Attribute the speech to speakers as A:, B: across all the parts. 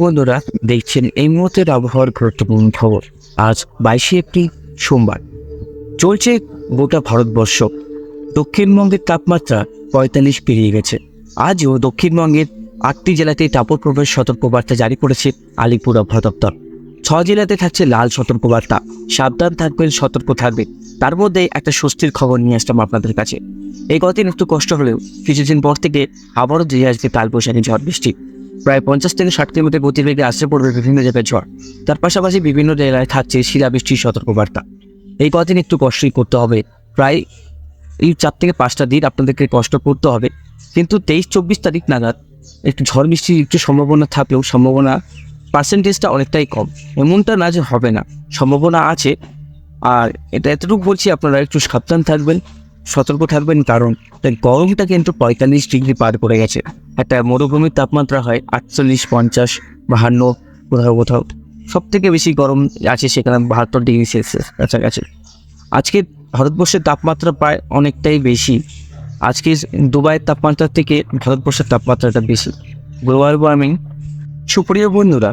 A: বন্ধুরা, দেখছেন এই মুহূর্তের আবহাওয়ার গুরুত্বপূর্ণ খবর। আজ বাইশে এপ্রিল, সোমবার। চলছে গোটা ভারতবর্ষ। দক্ষিণবঙ্গের তাপমাত্রা পঁয়তাল্লিশ পেরিয়ে গেছে। আজও দক্ষিণবঙ্গের আটটি জেলাতে তাপপ্রবাহের সতর্কবার্তা জারি করেছে আলিপুর আবহাওয়া দপ্তর। ছ জেলাতে থাকছে লাল সতর্কবার্তা। সাবধান থাকবেন, সতর্ক থাকবেন। তার মধ্যে একটা স্বস্তির খবর নিয়ে আসলাম আপনাদের কাছে। এই কদিন একটু কষ্ট হলেও কিছুদিন পর থেকে আবারও ধীরে আসবে কালবৈশাখী ঝড় বৃষ্টি। প্রায় পঞ্চাশ থেকে ষাট কিলোমিটার গতিবেগে আসতে পড়বে বিভিন্ন জায়গায় ঝড়। তার পাশাপাশি বিভিন্ন জেলায় থাকছে শিলাবৃষ্টির সতর্কবার্তা। এই কদিন একটু কষ্টই করতে হবে। প্রায় এই চার থেকে পাঁচটা দিন আপনাদেরকে কষ্ট করতে হবে। কিন্তু তেইশ, চব্বিশ তারিখ নাগাদ একটু ঝড় বৃষ্টির একটু সম্ভাবনা থাকলেও সম্ভাবনা পার্সেন্টেজটা অনেকটাই কম। এমনটা না যে হবে না। সম্ভাবনা আছে। আর এটা এতটুকু বলছি, আপনারা একটু সাবধান থাকবেন। সতর্ক থাকবেন, কারণ এই গরমটা কিন্তু পঁয়তাল্লিশ ডিগ্রি পার করে গেছে। একটা মরুভূমির তাপমাত্রা হয় আটচল্লিশ, পঞ্চাশ, বাহান্ন, কোথাও কোথাও। সব থেকে বেশি গরম আছে সেখানে বাহাত্তর ডিগ্রি সেলসিয়াস কাছাকাছি। আজকে ভারতবর্ষের তাপমাত্রা প্রায় অনেকটাই বেশি। আজকে দুবাইয়ের তাপমাত্রা থেকে ভারতবর্ষের তাপমাত্রাটা বেশি। গ্লোবাল ওয়ার্মিং সুপ্রিয় বন্ধুরা,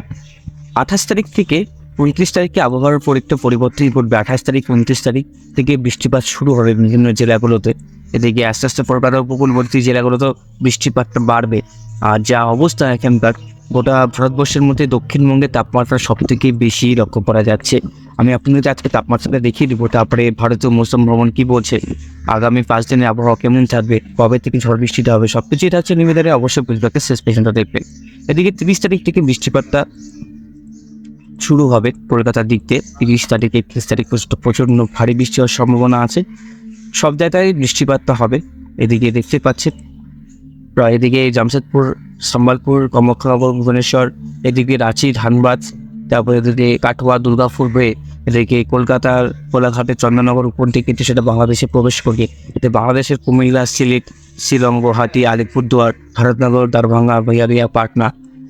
A: আঠাশ তারিখ থেকে উনত্রিশ তারিখে আবহাওয়ার পরীক্ষা পরিবর্তন ঘটবে আঠাশ তারিখ, উনত্রিশ তারিখ থেকে বৃষ্টিপাত শুরু হবে বিভিন্ন জেলাগুলোতে। এদিকে আস্তে আস্তে পরবার উপকূলবর্তী জেলাগুলোতেও বৃষ্টিপাতটা বাড়বে। আর যা অবস্থা এখানকার, গোটা ভারতবর্ষের মধ্যে দক্ষিণবঙ্গের তাপমাত্রা সব থেকে বেশি লক্ষ্য করা যাচ্ছে। আমি আপনাদের আজকে তাপমাত্রাটা দেখিয়ে দিব, তারপরে ভারতীয় মৌসুম ভ্রমণ কী বলছে, আগামী পাঁচ দিনের আবহাওয়া কেমন থাকবে, কবে থেকে ঝড় বৃষ্টিটা হবে সব কিছুই থাকছে নিবেদনে অবশ্যই বুঝবাকে শেষ পর্যন্ত দেখবেন। এদিকে তিরিশ তারিখ থেকে বৃষ্টিপাতটা শুরু হবে কলকাতার দিক থেকে তিরিশ তারিখ, একত্রিশ তারিখ পর্যন্ত প্রচণ্ড ভারী বৃষ্টি হওয়ার সম্ভাবনা আছে। সব জায়গায় বৃষ্টিপাতটা হবে। এদিকে দেখতে পাচ্ছেন প্রায় এদিকে জামশেদপুর, সম্বলপুর কমকনগর ভুবনেশ্বর, এদিকে রাঁচি, ধানবাদ, তারপরে এদিকে কাটোয়া, দুর্গাপুর হয়ে এদিকে কলকাতার কোলাঘাটের চন্দননগর উপর দিকে কিন্তু সেটা বাংলাদেশে প্রবেশ করবে এতে বাংলাদেশের কুমিল্লা, সিলেট, শিলং, গুয়াহাটি, আলিপুরদুয়ার, ভারতনগর, দারভাঙ্গা বিহারিয়া পাটনা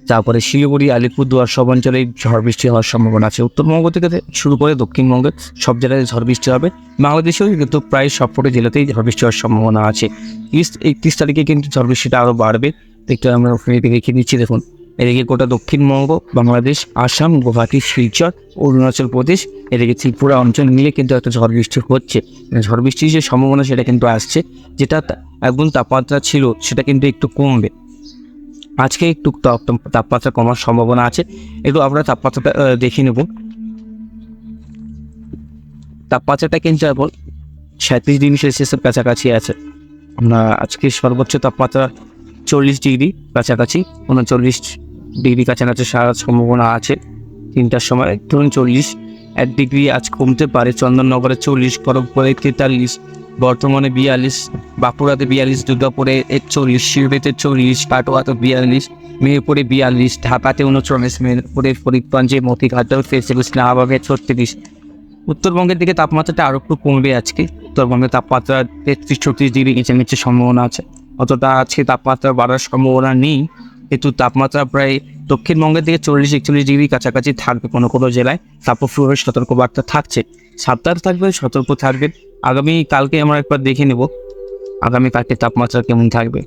A: তারপরে শিলিগুড়ি, আলিপুরদুয়ার, সব অঞ্চলেই ঝড় বৃষ্টি হওয়ার সম্ভাবনা আছে। উত্তরবঙ্গ থেকে শুরু করে দক্ষিণবঙ্গের সব জেলায় ঝড় বৃষ্টি হবে। বাংলাদেশেও কিন্তু প্রায় সবকটি জেলাতেই ঝড় বৃষ্টি হওয়ার সম্ভাবনা আছে। তিরিশ একত্রিশ তারিখে কিন্তু ঝড় বৃষ্টিটা আরও বাড়বে। একটু আমরা রেখে দিচ্ছি দেখুন। এদিকে গোটা দক্ষিণবঙ্গ, বাংলাদেশ, আসাম, গুয়াহাটি, শিলচর, অরুণাচল প্রদেশ, এদিকে ত্রিপুরা অঞ্চল মিলে কিন্তু একটা ঝড় বৃষ্টি হচ্ছে। ঝড় বৃষ্টির যে সম্ভাবনা সেটা কিন্তু আসছে। যেটা একদম তাপমাত্রা ছিল, সেটা কিন্তু একটু কমবে। আজকে একটু তাপমাত্রা কমার সম্ভাবনা আছে। একটু আমরা তাপমাত্রাটা দেখে নেব। তাপমাত্রাটা কিন্তু এখন সাঁত্রিশ ডিগ্রি সেলসিয়াসের কাছাকাছি আছে। আমরা আজকে সর্বোচ্চ তাপমাত্রা চল্লিশ ডিগ্রি কাছাকাছি, উনচল্লিশ ডিগ্রি কাছাকাছি সারার সম্ভাবনা আছে। তিনটার সময় ধরুন চল্লিশ, এক ডিগ্রি আজ কমতে পারে। চন্দননগরে চল্লিশ, খড়গপুরে তেতাল্লিশ বর্তমানে বিয়াল্লিশ, বাঁকুড়াতে বিয়াল্লিশ, দুর্গাপুরে একচল্লিশ শিরবেতে চল্লিশ কাটোয়াতে বিয়াল্লিশ, মেহেরপুরে বিয়াল্লিশ, ঢাকাতে উনচল্লিশ, মেহেরপুরে ফরিদগঞ্জে মতিঘাটেও তেত্রিশ শাহবাগে ছত্রিশ। উত্তরবঙ্গের দিকে তাপমাত্রাটা আরও একটু কমবে আজকে। উত্তরবঙ্গের তাপমাত্রা তেত্রিশ ছত্রিশ ডিগ্রি নিচে নিচে সম্ভাবনা আছে। অতটা আজকে তাপমাত্রা বাড়ার সম্ভাবনা নেই, কিন্তু তাপমাত্রা প্রায় দক্ষিণবঙ্গের দিকে চল্লিশ, একচল্লিশ ডিগ্রি কাছাকাছি থাকবে কোনো কোনো জেলায়। তাপপ্রবাহের সতর্কবার্তা থাকছে। সাবধান থাকবে, সতর্ক থাকবে। আগামী কালকে আমরা একবার দেখে নেব, আগামী কালকে তাপমাত্রা কেমন থাকবে।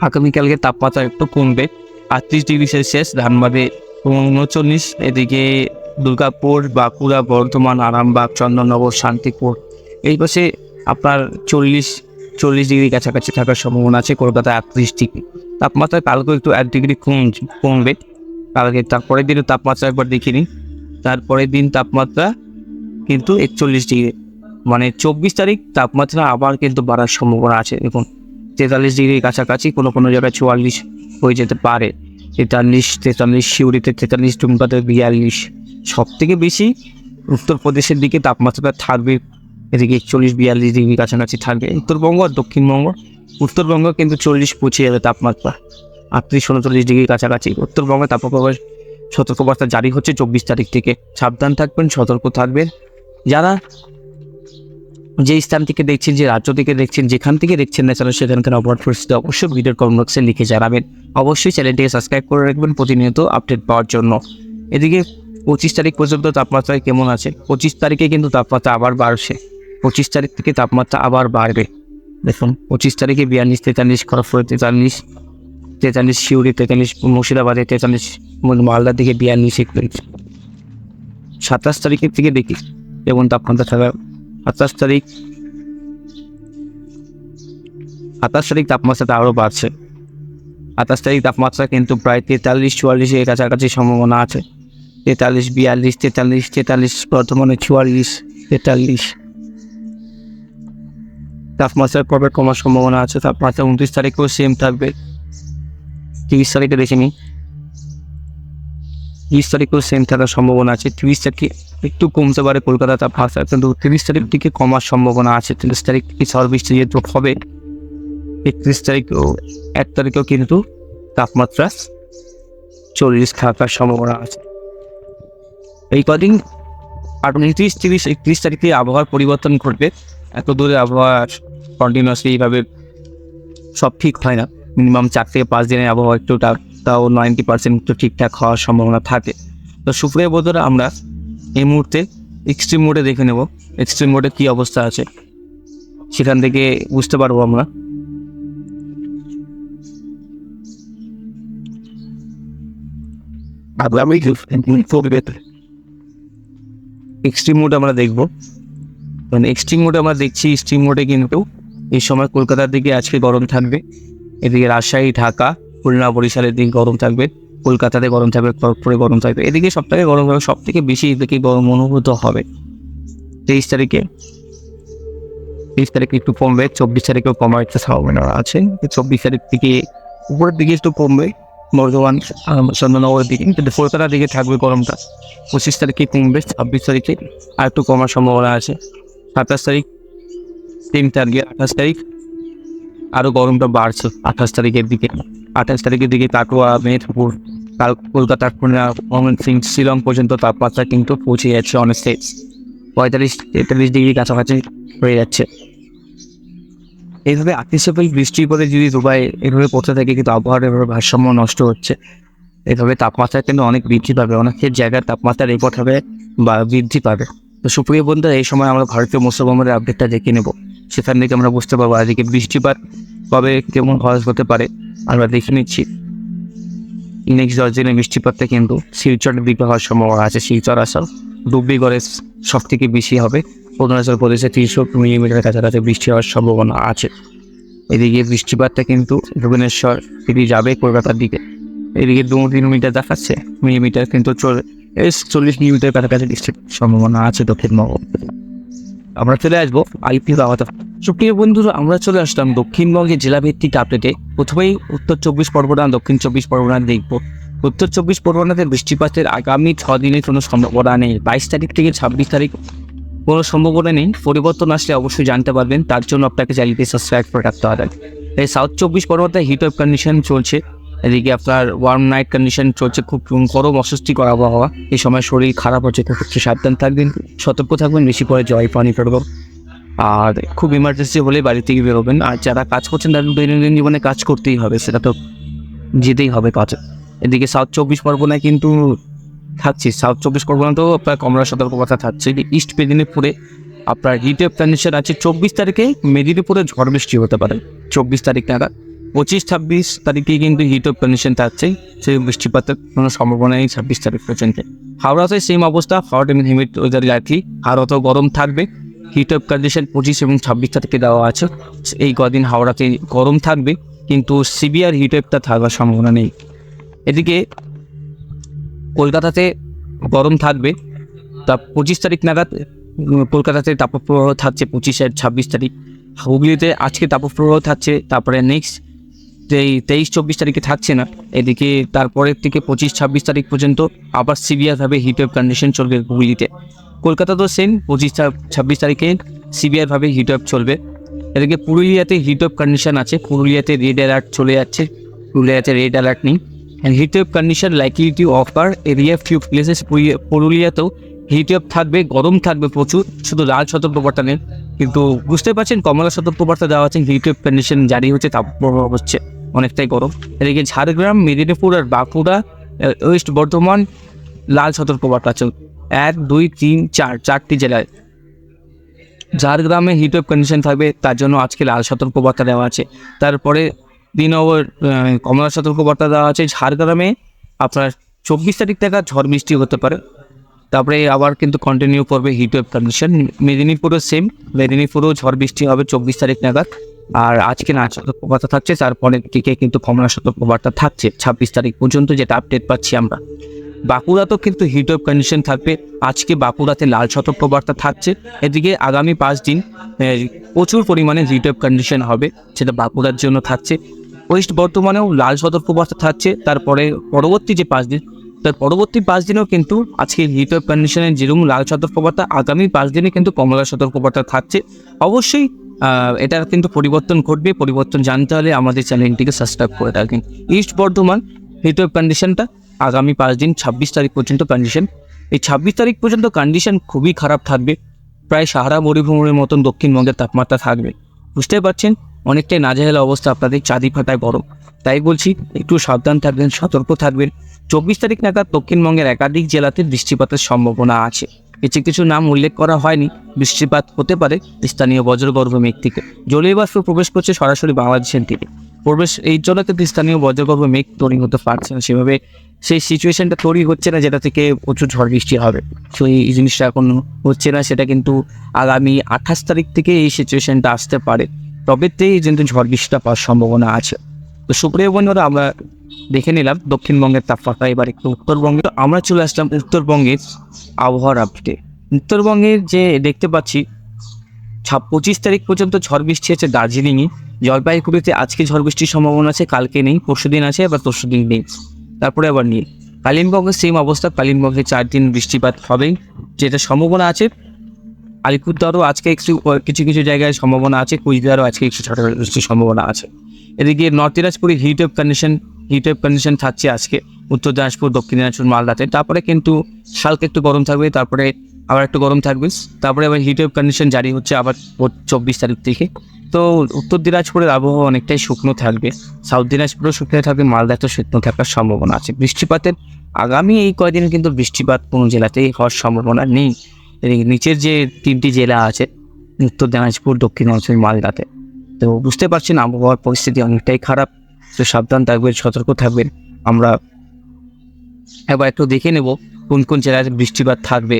A: আগামীকালকে তাপমাত্রা একটু কমবে, আটত্রিশ ডিগ্রি সেলসিয়াস, ধানবাদে উনচল্লিশ, এদিকে দুর্গাপুর, বাঁকুড়া, বর্ধমান, আরামবাগ, চন্দননগর, শান্তিপুর। এই পাশে আপনার চল্লিশ চল্লিশ ডিগ্রি কাছাকাছি থাকার সম্ভাবনা আছে, কলকাতায় আটত্রিশ ডিগ্রি। তাপমাত্রা কালকে একটু এক ডিগ্রি কম, কমবে। কালকে তারপরের দিনের তাপমাত্রা একবার দেখে নিই তারপরের দিন তাপমাত্রা কিন্তু একচল্লিশ ডিগ্রি মানে চব্বিশ তারিখ তাপমাত্রা আবার কিন্তু বাড়ার সম্ভাবনা আছে। দেখুন, তেতাল্লিশ ডিগ্রির কাছাকাছি কোনো কোনো জায়গায় চুয়াল্লিশ হয়ে যেতে পারে। তেতাল্লিশ তেতাল্লিশ শিউরিতে তেতাল্লিশ টুমকাতে বিয়াল্লিশ। সব থেকে বেশি উত্তরপ্রদেশের দিকে তাপমাত্রাটা থাকবে, এদিকে একচল্লিশ, বিয়াল্লিশ ডিগ্রি কাছাকাছি থাকবে। উত্তরবঙ্গ আর দক্ষিণবঙ্গ, উত্তরবঙ্গ কিন্তু চল্লিশ পৌঁছে যাবে তাপমাত্রা, আটত্রিশ, উনচল্লিশ ডিগ্রি কাছাকাছি। উত্তরবঙ্গে তাপপ্রবাহ সতর্কবার্তা জারি হচ্ছে চব্বিশ তারিখ থেকে। সাবধান থাকবেন, সতর্ক থাকবেন। যারা যে স্থান থেকে দেখছেন, যে রাজ্য থেকে দেখছেন, যেখান থেকে দেখছেন না চ্যানেল সেখানকার অপরাধ পরিস্থিতি অবশ্যই ভিডিওর কমেন্ট বক্সে লিখে জানাবেন। অবশ্যই চ্যানেলটিকে সাবস্ক্রাইব করে রাখবেন প্রতিনিয়ত আপডেট পাওয়ার জন্য। এদিকে পঁচিশ তারিখ পর্যন্ত তাপমাত্রা কেমন আছে? পঁচিশ তারিখে কিন্তু তাপমাত্রা আবার বাড়ছে। পঁচিশ তারিখ থেকে তাপমাত্রা আবার বাড়বে। দেখুন, পঁচিশ তারিখে বিয়াল্লিশ, তেতাল্লিশ, খড়গপুরে তেতাল্লিশ তেতাল্লিশ শিউরি তেতাল্লিশ, মুর্শিদাবাদে তেতাল্লিশ মূল- মালদার দিকে বিয়াল্লিশ, একত্রিশ। সাতাশ তারিখের থেকে দেখি। যেমন তাপমাত্রা থাকা সাতাশ তারিখ সাতাশ তারিখ তাপমাত্রাটা আরও বাড়ছে। আঠাশ তারিখ তাপমাত্রা কিন্তু প্রায় তেতাল্লিশ, চুয়াল্লিশের কাছাকাছি সম্ভাবনা আছে। তেতাল্লিশ, বিয়াল্লিশ, তেতাল্লিশ তেতাল্লিশ, বর্তমানে চুয়াল্লিশ, তেতাল্লিশ। তাপমাত্রা কবে কমার সম্ভাবনা আছে। তাপমাত্রা উনত্রিশ তারিখেও সেম থাকবে। তিরিশ তারিখে দেখে তিরিশ তারিখেও সেম থাকার সম্ভাবনা আছে। তিরিশ তারিখে একটু কমতে পারে কলকাতা তাপমাত্রা কিন্তু তিরিশ তারিখ থেকে কমার সম্ভাবনা আছে। তিরিশ তারিখ থেকে ঝড় যেহেতু হবে, একত্রিশ তারিখেও এক তারিখেও কিন্তু তাপমাত্রা চল্লিশ থাকার সম্ভাবনা আছে। এই কদিন আর উনত্রিশ তিরিশ একত্রিশ তারিখে আবহাওয়ার পরিবর্তন ঘটবে। এত দূরে আবহাওয়া কন্টিনিউয়াসলি এইভাবে সব ঠিক হয় না। মিনিমাম চার থেকে পাঁচ দিনের আবহাওয়া একটু তাও নাইনটি পার্সেন্ট তো ঠিকঠাক হওয়ার সম্ভাবনা থাকে। তো সুপ্রিয় বোধরা আমরা এই মুহূর্তে এক্সট্রিম মোডে দেখে নেব এক্সট্রিম মোডে কী অবস্থা আছে। সেখান থেকে বুঝতে পারব আমরা। এক্সট্রিম মোড আমরা দেখব। মানে এক্সট্রিম মোডে আমরা দেখছি এক্সট্রিম মোডে কিন্তু এই সময় কলকাতার দিকে আজকে গরম থাকবে। এদিকে রাজশাহী ঢাকা খুলনা বরিশালের দিকে গরম থাকবে কলকাতাতে গরম থাকবে খড়গপুরে গরম থাকবে। এদিকে সব থেকে গরম হবে সব থেকে বেশি এদিকে গরম অনুভূত হবে। তেইশ তারিখে তেইশ তারিখে একটু কমবে চব্বিশ তারিখেও কমার একটা সম্ভাবনা আছে। চব্বিশ তারিখ থেকে উপরের দিকে একটু কমবে বর্ধমান আহ, চন্দননগরের দিকে কিন্তু কলকাতার দিকে থাকবে গরমটা। পঁচিশ তারিখে কমবে ছাব্বিশ তারিখে আর একটু কমার সম্ভাবনা আছে। সাতাশ তারিখ তিন তারিখে আঠাশ তারিখ আরও গরমটা বাড়ছে আঠাশ তারিখের দিকে। আঠাশ তারিখের দিকে কাটোয়া মেদিনীপুর কাল কলকাতা, খুলনা ময়মনসিং শিলং পর্যন্ত তাপমাত্রা কিন্তু পৌঁছে যাচ্ছে অনেক স্টেজ পঁয়তাল্লিশ, তেতাল্লিশ ডিগ্রি কাছাকাছি হয়ে যাচ্ছে। এইভাবে আতিশাপাই বৃষ্টির পরে যদি দুবাই এভাবে পড়তে থাকে, কিন্তু আবহাওয়ার এভাবে ভারসাম্য নষ্ট হচ্ছে। এভাবে তাপমাত্রা কিন্তু অনেক বৃদ্ধি পাবে। অনেকের জায়গার তাপমাত্রা রেকর্ড হবে বা বৃদ্ধি পাবে। তো সুপ্রিয় বন্ধুরা, এই সময় আমরা ভারতীয় মুসলমানের আপডেটটা দেখে নেব। সেখান থেকে আমরা বুঝতে পারব আজকে বৃষ্টিপাত কবে কেমন খরচ হতে পারে। আমরা দেখে নিচ্ছি। নেক্সট দশ দিনে বৃষ্টিপাতটা কিন্তু শিলচরের দিকে হওয়ার সম্ভাবনা আছে। শিলচর আসাম ডুবলিগড়ে সব থেকে বেশি হবে। অরুণাচল প্রদেশে তিনশো মিলিমিটার কাছাকাছি বৃষ্টি হওয়ার সম্ভাবনা আছে। এদিকে বৃষ্টিপাতটা কিন্তু ভুবনেশ্বর থেকে যাবে কলকাতার দিকে। এদিকে দু তিন মিটার দেখাচ্ছে। মিলিমিটার কিন্তু চল্লিশ মিলিমিটার কাছাকাছি বৃষ্টির সম্ভাবনা আছে দক্ষিণবঙ্গ। আমরা চলে আসব আইপি বাবাতে। সুপ্রিয় বন্ধুরা, আমরা চলে আসলাম দক্ষিণবঙ্গের জেলাভিত্তিক আপডেটে প্রথমেই উত্তর চব্বিশ পরগনা, দক্ষিণ চব্বিশ পরগনা দেখব। উত্তর চব্বিশ পরগনাতে বৃষ্টিপাতের আগামী ছ দিনের কোনো সম্ভাবনা নেই। বাইশ তারিখ থেকে ছাব্বিশ তারিখ কোনো সম্ভাবনা নেই। পরিবর্তন আসলে অবশ্যই জানতে পারবেন। তার জন্য আপনাকে চ্যানেলটি সাবস্ক্রাইব করে রাখতে হবে। এই সাউথ চব্বিশ পরগনাতে হিট অফ কন্ডিশন চলছে। এদিকে আপনার ওয়ার্ম নাইট কন্ডিশন চলছে, খুব গরম, অস্বস্তিকর আবহাওয়া। এই সময় শরীর খারাপ হচ্ছে একটু সাবধান থাকবেন, সতর্ক থাকবেন, বেশি করে জয় পানি ফেরব আর খুব ইমার্জেন্সি হলে বাড়ি থেকে বেরোবেন। আর যারা কাজ করছেন, তাদের দৈনন্দিন জীবনে কাজ করতেই হবে, সেটা তো যেতেই হবে কাজে। এদিকে সাউথ চব্বিশ পরগনায় কিন্তু থাকছি। সাউথ চব্বিশ পরগনাতেও আপনার কমলা সতর্কতা থাকছে। ইস্ট মেদিনীপুরে আপনার হিট অফ কন্ডিশন আছে, চব্বিশ তারিখে মেদিনীপুরে ঝড় বৃষ্টি হতে পারে। চব্বিশ তারিখ নাগাদ। পঁচিশ ছাব্বিশ তারিখে কিন্তু হিট অফ কন্ডিশন থাকছে। সেই বৃষ্টিপাতের কোনো সম্ভাবনা নেই ছাব্বিশ তারিখ পর্যন্ত। হাওড়াতে সেম অবস্থা, হাওড়া এবং হিমিট ওয়েদার লাইকলি হাওড়াতেও গরম থাকবে। হিট অফ কন্ডিশন পঁচিশ এবং ছাব্বিশ তারিখে দেওয়া আছে। এই কদিন হাওড়াতে গরম থাকবে, কিন্তু সিভিয়ার হিট অফটা থাকার সম্ভাবনা নেই। এদিকে কলকাতাতে গরম থাকবে। তা পঁচিশ তারিখ নাগাদ কলকাতাতে তাপপ্রবাহ থাকছে পঁচিশ আর ছাব্বিশ তারিখ। হুগলিতে আজকে তাপপ্রবাহ থাকছে, তারপরে নেক্সট এই তেইশ, চব্বিশ তারিখে থাকছে না। এদিকে তারপরের থেকে পঁচিশ, ছাব্বিশ তারিখ পর্যন্ত আবার সিভিয়ারভাবে হিট ওয়েভ কন্ডিশন চলবে হুগলিতে। কলকাতা তো সেম পঁচিশ ছাব্বিশ তারিখে সিভিয়ারভাবে হিট ওয়েভ চলবে। এদিকে পুরুলিয়াতে হিট ওয়েভ কন্ডিশন আছে। পুরুলিয়াতে রেড অ্যালার্ট চলে যাচ্ছে। পুরুলিয়াতে রেড অ্যালার্ট নেই। And heat wave condition likelihood over area few places পুরুলিয়াতেও heat wave থাকবে, গরম থাকবে প্রচুর, শুধু লাল সতর্কবার্তা নেই। কিন্তু বুঝতে পারছেন, কমলা সতর্কবার্তা দেওয়া আছে হিট ওয়েভ কন্ডিশন জারি হচ্ছে, তাপপ্রবাহ হচ্ছে। অনেকটাই গরম। এদিকে ঝাড়গ্রাম মেদিনীপুর আর বাঁকুড়া ওয়েস্ট বর্ধমান লাল সতর্কবার্তা চল এক দুই তিন চার চারটি জেলায়। ঝাড়গ্রামে হিট ওয়েভ কন্ডিশন থাকবে তার জন্য আজকে লাল সতর্কবার্তা দেওয়া আছে। তারপরে নম্বর আহ, কমলা সতর্কবার্তা দেওয়া আছে। ঝাড়গ্রামে আপনার চব্বিশ তারিখ থেকে ঝড় বৃষ্টি হতে পারে। তারপরে আবার কিন্তু কন্টিনিউ করবে হিট ওয়েভ কন্ডিশন মেদিনীপুরও সেম মেদিনীপুরেও ঝড় বৃষ্টি হবে চব্বিশ তারিখ নাগাদ। আর আজকে না সতর্কবার্তা থাকছে তারপরের দিকে কিন্তু কমলা সতর্কবার্তা থাকছে। ছাব্বিশ তারিখ পর্যন্ত যেটা আপডেট পাচ্ছি আমরা। বাঁকুড়াতেও কিন্তু হিট ওয়েভ কন্ডিশন থাকবে। আজকে বাঁকুড়াতে লাল সতর্কবার্তা থাকছে। এদিকে আগামী পাঁচ দিন প্রচুর পরিমাণে হিট ওয়েভ কন্ডিশন হবে সেটা বাঁকুড়ার জন্য থাকছে। ওয়েস্ট বর্ধমানেও লাল সতর্কবার্তা থাকছে। তারপরে পরবর্তী যে পাঁচ দিন, তার পরবর্তী পাঁচ দিনেও কিন্তু আজকে হিট ওয়েভ কন্ডিশনের যেরকম লাল সতর্কবার্তা, আগামী পাঁচ দিনে কিন্তু কমলা সতর্কবার্তা থাকছে। অবশ্যই এটার কিন্তু পরিবর্তন ঘটবে, পরিবর্তন জানতে হলে আমাদের চ্যানেলটিকে সাবস্ক্রাইব করে রাখবেন। ইস্ট বর্ধমান হিটওয়েভ কন্ডিশনটা আগামী পাঁচ দিন, ছাব্বিশ তারিখ পর্যন্ত কন্ডিশন এই ছাব্বিশ তারিখ পর্যন্ত কন্ডিশন খুবই খারাপ থাকবে। প্রায় সাহারা মরুভূমির মতন দক্ষিণবঙ্গের তাপমাত্রা থাকবে। বুঝতে পারছেন? অনেকটাই নাজেহাল অবস্থা আপনাদের চাঁদি ফাটায় গরম। তাই বলছি, একটু সাবধান থাকবেন, সতর্ক থাকবেন। চব্বিশ তারিখ নাগাদ দক্ষিণবঙ্গের একাধিক জেলাতে বৃষ্টিপাতের সম্ভাবনা আছে। কিছু কিছু নাম উল্লেখ করা হয়নি। বৃষ্টিপাত হতে পারে স্থানীয় বজ্রগর্ভ মেঘ থেকে জলীয় বাষ্প প্রবেশ করছে সরাসরি বাংলাদেশের দিকে প্রবেশ এই জন্য কিন্তু স্থানীয় বজ্রগর্ভ মেঘ তৈরি হতে পারছে না সেভাবে। সেই সিচুয়েশনটা তৈরি হচ্ছে না, যেটা থেকে প্রচুর ঝড় বৃষ্টি হবে। তো এই জিনিসটা এখন হচ্ছে না, সেটা কিন্তু আগামী আঠাশ তারিখ থেকে এই সিচুয়েশনটা আসতে পারে। তবে তবেতেই কিন্তু ঝড় বৃষ্টিটা পাওয়ার সম্ভাবনা আছে। তো সুপ্রিয় বন্ধুরা, আমরা দেখে নিলাম দক্ষিণবঙ্গের তাপমাত্রা। এবার একটু উত্তরবঙ্গে। আমরা চলে আসলাম উত্তরবঙ্গের আবহাওয়ার আপডেটে উত্তরবঙ্গের যে দেখতে পাচ্ছি ছাপ পঁচিশ তারিখ পর্যন্ত ঝড় বৃষ্টি আছে দার্জিলিংয়ে। জলপাইগুড়িতে আজকে ঝড় বৃষ্টির সম্ভাবনা আছে, কালকে নেই, পরশু দিন আছে, আবার পরশু দিন নেই। তারপরে আবার নিয়ে কালিম্পংয়ের সেম অবস্থা, কালিম্পংয়ে চার দিন বৃষ্টিপাত হবে যেটা সম্ভাবনা আছে। আলিপুরদুয়ারও আজকে একটু কিছু কিছু জায়গায় সম্ভাবনা আছে, কুচবিহারও আজকে একটু ছোটো বৃষ্টির সম্ভাবনা আছে। এদিকে নর্থ দিনাজপুরে heat of condition heat wave condition থাকছে আজকে। উত্তর দিনাজপুর, দক্ষিণ দিনাজপুর, মালদাতে। তারপরে কিন্তু হালকা একটু গরম থাকবে, তারপরে আবার একটু গরম থাকবে। তারপরে আবার হিট ওয়েভ কন্ডিশন জারি হচ্ছে আবার চব্বিশ তারিখ থেকে। তো উত্তর দিনাজপুরের আবহাওয়া অনেকটাই শুকনো থাকবে। সাউথ দিনাজপুরও শুকনো থাকবে, মালদাতেও শুকনো থাকার সম্ভাবনা আছে। বৃষ্টিপাতের আগামী এই কয়দিন কিন্তু বৃষ্টিপাত কোনো জেলাতেই হওয়ার সম্ভাবনা নেই। নিচের যে তিনটি জেলা আছে, উত্তর দিনাজপুর, দক্ষিণ অঞ্চল মালদাতে। তো বুঝতে পারছেন, আবহাওয়ার পরিস্থিতি অনেকটাই খারাপ। তো সাবধান থাকবেন, সতর্ক থাকবেন। আমরা এবার একটু দেখে নেব কোন কোন জেলায় বৃষ্টিপাত থাকবে।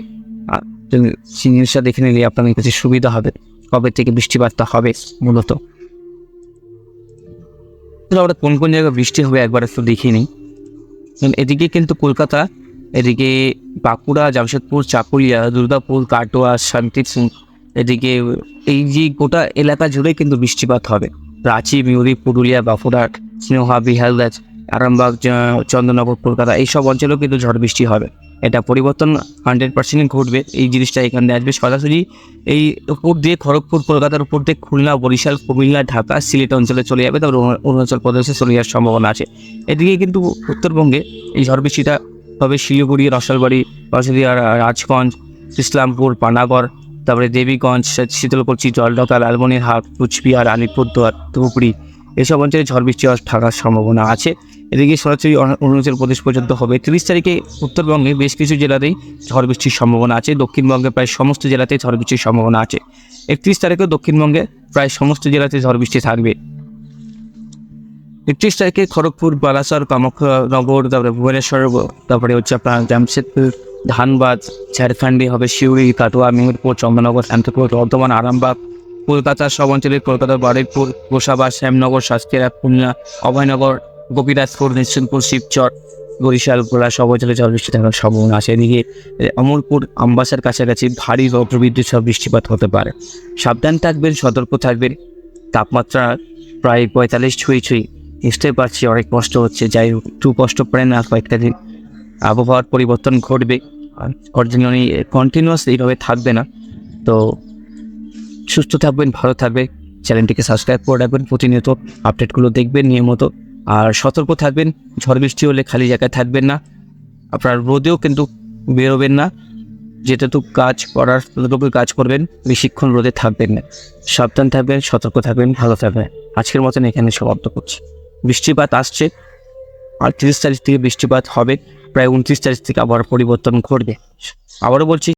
A: জিনিসটা দেখে নিলে আপনাদের কাছে সুবিধা হবে, কবে থেকে বৃষ্টিপাতটা হবে মূলত। আমরা কোন কোন জায়গায় বৃষ্টি হবে একবার একটু দেখে নিই। এদিকে কিন্তু কলকাতা, এদিকে বাঁকুড়া, জামশেদপুর চাকুলিয়া দুর্গাপুর, কাটোয়া, শান্তিপুর, এদিকে এই যে গোটা এলাকা জুড়ে কিন্তু বৃষ্টিপাত হবে। রাঁচি মিউরি পুরুলিয়া বাঁকুড়াট স্নেহা বিহালদাস আরামবাগ চন্দ্রনগর কলকাতা এইসব অঞ্চলেও কিন্তু ঝড় বৃষ্টি হবে। এটা পরিবর্তন হান্ড্রেড পার্সেন্ট ঘটবে। এই জিনিসটা এখানে আসবে। সরাসরি এই উপর দিয়ে খড়গপুর, কলকাতার উপর দিয়ে খুলনা, বরিশাল, কুমিল্লা, ঢাকা, সিলেট অঞ্চলে চলে যাবে। তারপর অরুণা- অরুণাচল প্রদেশে চলে যাওয়ার সম্ভাবনা আছে। এদিকে কিন্তু উত্তরবঙ্গে এই ঝড় বৃষ্টিটা হবে শিলিগুড়ি, রসলবাড়ি রসদিয়া রাজগঞ্জ, ইসলামপুর, পানাগড় তারপরে দেবীগঞ্জ শীতলকুচি, জলঢাকা লালমনিরহাট কুচবিহার আলিপুরদুয়ার ধুবড়ি এসব অঞ্চলে ঝড় বৃষ্টি থাকার সম্ভাবনা আছে। এদিকে সরাসরি অরুণাচল প্রদেশ পর্যন্ত হবে। তিরিশ তারিখে উত্তরবঙ্গে বেশ কিছু জেলাতেই ঝড় বৃষ্টির সম্ভাবনা আছে। দক্ষিণবঙ্গে প্রায় সমস্ত জেলাতেই ঝড় বৃষ্টির সম্ভাবনা আছে। একত্রিশ তারিখে দক্ষিণবঙ্গে প্রায় সমস্ত জেলাতে ঝড় বৃষ্টি থাকবে। একত্রিশ তারিখে খড়গপুর, বালাসর কামাখ্যানগর তারপরে ভুবনেশ্বর, তারপরে হচ্ছে আপনার জামশেদপুর ধানবাদ ঝাড়খণ্ডে হবে সিউড়ি কাটোয়া মেহেরপুর চন্দ্রনগর, শান্তিপুর, বর্ধমান, আরামবাগ কলকাতার সব অঞ্চলে কলকাতার বারুইপুর গোসাবা, শ্যামনগর সাতক্ষীরা খুলনা, অভয়নগর গোপীনাথপুর নিশ্চিন্তপুর শিবচর, বরিশাল, গোলা, সব অঞ্চলে ঝড় বৃষ্টি থাকার সম্ভাবনা আছে। এদিকে অমরপুর আমবাসার কাছাকাছি ভারী বজ্রবিদ্যুৎ সব বৃষ্টিপাত হতে পারে। সাবধান থাকবেন, সতর্ক থাকবেন, তাপমাত্রা প্রায় পঁয়তাল্লিশ ছুঁই ছুঁই। বুঝতে পারছি অনেক কষ্ট হচ্ছে, যাই হোক, একটু কষ্ট পড়ে না কয়েকটা দিন। আবহাওয়ার পরিবর্তন ঘটবে অরিজিনালি কন্টিনিউয়াস এইভাবে থাকবে না। তো সুস্থ থাকবেন, ভালো থাকবে চ্যানেলটিকে সাবস্ক্রাইব করে রাখবেন, প্রতিনিয়ত আপডেটগুলো দেখবেন নিয়মিত। আর সতর্ক থাকবেন, ঝড় বৃষ্টি হলে খালি জায়গায় থাকবেন না। আপনার রোদেও কিন্তু বেরোবেন না। যেটুকু কাজ করার ততটুকু কাজ করবেন, বেশিক্ষণ রোদে থাকবেন না। সাবধান থাকবেন, সতর্ক থাকবেন, ভালো থাকবেন। আজকের মতন এখানে সমাপ্ত করছি। বৃষ্টিপাত আসছে আর তিরিশ তারিখ থেকে বৃষ্টিপাত হবে। প্রায় উনত্রিশ তারিখ থেকে আবার পরিবর্তন ঘটবে। আবারও বলছি